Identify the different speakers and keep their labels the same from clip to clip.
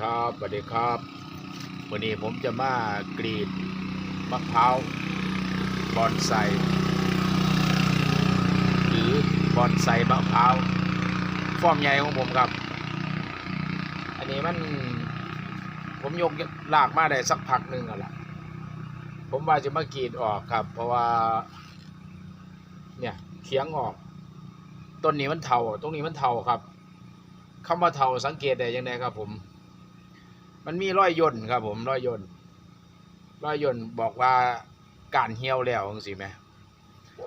Speaker 1: ครับสวัสดีครับ วันนี้ผมจะมากรีดมะพร้าวบอนไซหรือบอนไซมะพร้าวฟอร์มใหญ่ของผมครับ อันนี้มันผมยกลากมาได้สักพักหนึ่งแล้วล่ะ ผมว่าจะมากรีดออกครับ เพราะว่า เนี่ยเขียงออก ต้นนี้มันเทาตรงนี้มันเทาครับคำว่าเทาสังเกตได้ยังไงครับผม มันมีรอยย่นครับ ผมรอยย่นรอยย่นบอกว่าการเหี่ยวแล้วจังซี่ไหม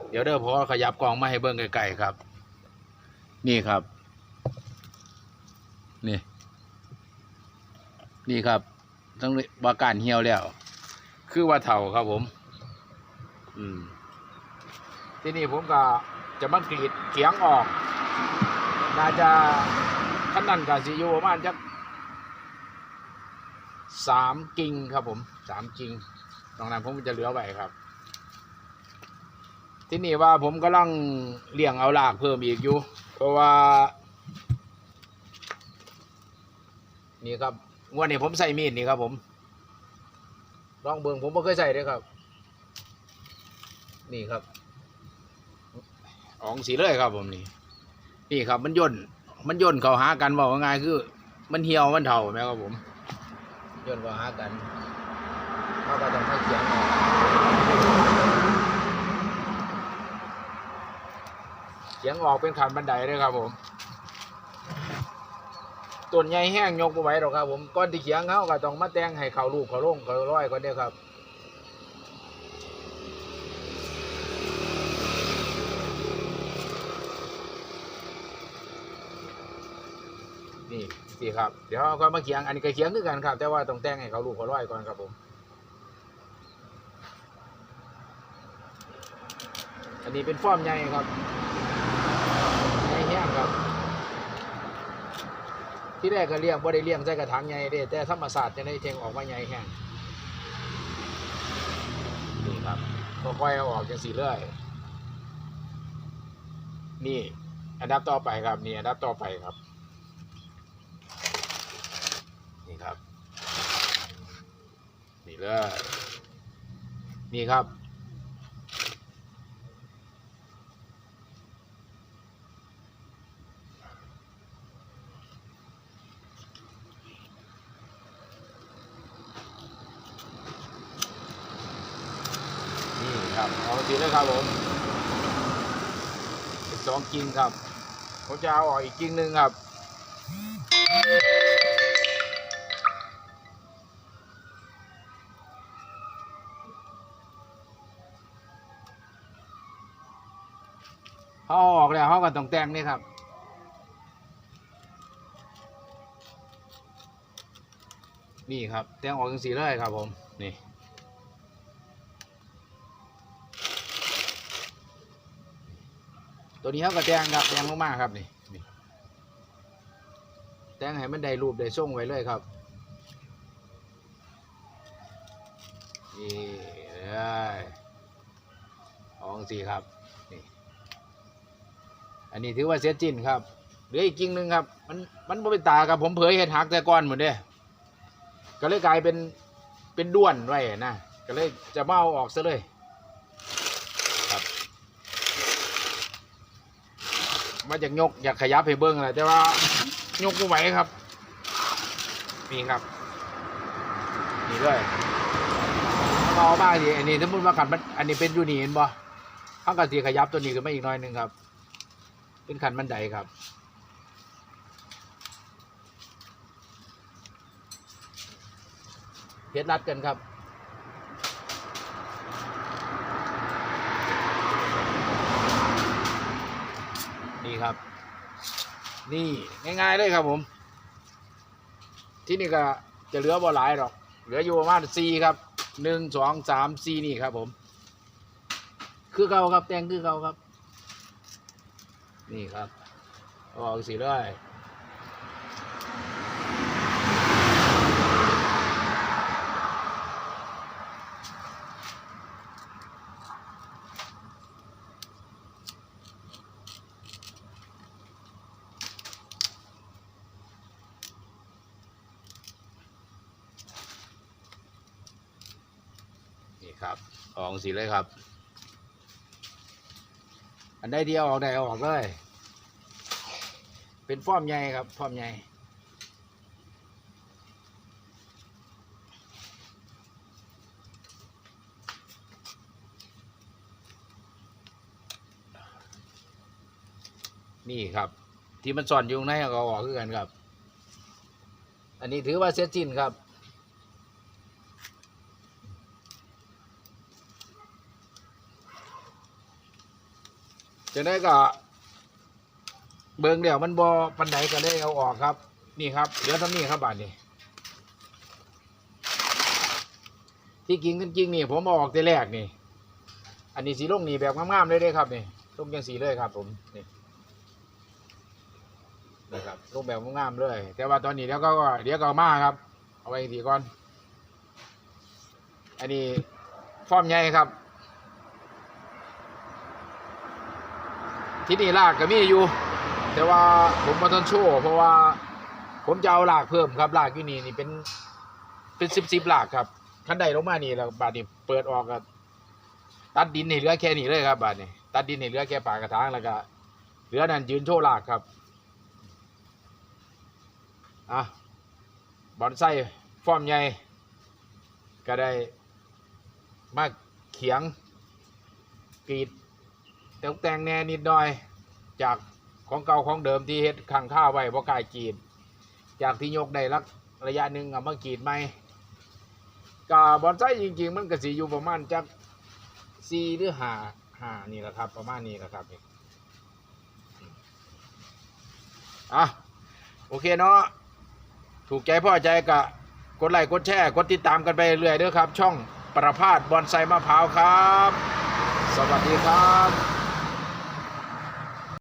Speaker 1: เดี๋ยวเด้อพอขยับกล้องมาให้เบิ่งไกลๆครับ นี่ครับ นี่ นี่ครับต้องว่าการเหี่ยวแล้ว คือว่าเฒ่าครับผม อืม ที่นี่ผมก็จะมากรีดเขียงออกน่าจะขั้นนั้นก็สิอยู่ประมาณจัก สามกิ่งครับผมสามกิ่งตรงนั้นผมจะเหลือไว้ครับ ที่นี่ว่าผมกำลังเลี้ยงเอาลากเพิ่มอีกอยู่ เพราะว่า นี่ครับงวดนี้ผมใส่มีดนี่ครับผมลองเบิ่งผมไม่เคยใส่เลยครับ นี่ครับอองสีเลยครับผมนี่นี่ครับมันย่นมันย่นเขาหากันบอกว่าไงายคือ มันเหี่ยวมันเถ่าไหมครับผม ย่นเขาหากันเขาก็ต้องมาเขียงออกเขียงออกเป็นขันบันไดเลยครับผมต้นใหญ่แห้งยกบ่ไหว้หรอกครับ ผมก้อนที่เขียงเขาก็ต้องมาแต่งให้เขาลูกเขาล่งเขาร้อยก่อนเด้ครับนี่ สิครับเดี๋ยวเอาก็มาเขียงอันนี้ก็เขียงคือกันครับ แต่ว่าต้องแต่งให้เขาลูกเขาร้อยก่อนครับผม อันนี้เป็นฟอร์มใหญ่ครับใหญ่แห้งครับ ที่แรกก็เลี้ยงบ่ได้เลี้ยงใส่กระถางใหญ่เด้แต่ธรรมศาสตร์จะได้เทงออกมาใหญ่แห้งนี่ครับค่อยๆเอาออกจังสีเรื่อยนี่อันดับต่อไปครับนี่อันดับต่อไปครับ นี่ครับ นี่ เลยนี่ครับ นี่ครับเอาทีเลยครับผมสองกิ่งครับผมจะเอาออกอีกกิ่งหนึ่งครับ เขาเอาออกแล้วเขาก็ต้องแต่งนี่ครับนี่ครับแต่งออกจังสีเลยครับผมนี่ตัวนี้เขาก็แต่งครับแต่งมากๆครับนี่นแต่งให้มันได้รูปได้ทรงไว้เลยครับนี่เลยออกสีครับนี่ อันนี้ถือว่าเสียจินครับเหลืออีกกิ่งหนึ่งครับ มันมันบ่เป็นตาครับผมเผยเห็ดหักแต่ก้อนเหมือนเด้ก็เลยกลายเป็นเป็นด้วนไว้นะก็เลยจะเอาออกซะเลยครับมาจากยกอยากขยับให้เบิ้งแหละแต่ว่ายกไม่ไหวครับนี่ครับนี่เลยเอาบ้างดิอันนี้สมมติว่าขันมันอันนี้เป็นยูนีเห็นบ่ข้างกระสีขยับตัวนี้ขึ้นมาอีกหน้อยหนึงครับ เป็นขันบันไดครับ เฮ็ดรัดกันครับนี่ครับ นี่ง่ายๆเลยครับผม ที่นี่ก็จะเหลือบ่หลายหรอก เหลืออยู่ประมาณสี่ครับหนึ่งสองสามสี่นี่ครับผม คือเก่าครับแต่งคือเก่าครับ นี่ครับออกสีเลยนี่ครับของสีเลยครับ อันใดเดียวออกได้เอาออกเลย เป็นฟอร์มใหญ่ครับฟอร์มใหญ่นี่ครับ ที่มันซ่อนอยู่ในเอาออกคือกันครับ อันนี้ถือว่าเสียจินครับ จะได้ก็เบิงเดี๋ยวมันบอปันไดก็ได้เอาออกครับ นี่ครับเหลือเท่านี้ครับบาทนี้ที่กินกันจริงนี่ผมออกแต่แรกนี่ อันนี้สีลงนี่แบบงามๆเลยเด้ครับนี่ลงยังสีเลยครับผมนี่นะครับลงแบบงามๆเลย แต่ว่าตอนนี้แล้วก็เดี๋ยวก็มาครับ เอาไว้ทีก่อน อันนี้ฟอร์มใหญ่ครับ ที่นี่ลากก็มีอยู่ แต่ว่าผมมาต้นโชว์เพราะว่าผมจะเอาลากเพิ่มครับลากที่นี่นี่เป็นเป็นสิบสิบลากครับขั้นใดลงมานี่แล้วบาดนี้เปิดออกก็ตัดดินให้เหลือแค่นี้เลยครับบาดนี้ตัดดินให้เหลือแค่ปากกระถางแล้วก็เหลือนั่นยืนโชว์ลากครับอะบอนไส้ฟอร์มใหญ่ก็ได้มาเขียงกรีด แต่งแต่งแน่นิดหน่อย จากของเก่าของเดิมที่เฮ็ดขังข้าวไว้เพราะกายกรีด จากที่ยกได้รักระยะหนึ่งเอามากรีดไหมกาบอนไซจริง ๆ มันก็สิอยู่ประมาณจักสี่หรือห้าห้านี่แหละครับ ประมาณนี้แหละครับนี่อะโอเคเนาะถูกใจพ่อใจกะกดไลค์กดแชร์กดติดตามกันไปเรื่อยเด้อครับ ช่องประพาสบอนไซมะพร้าวครับ สวัสดีครับ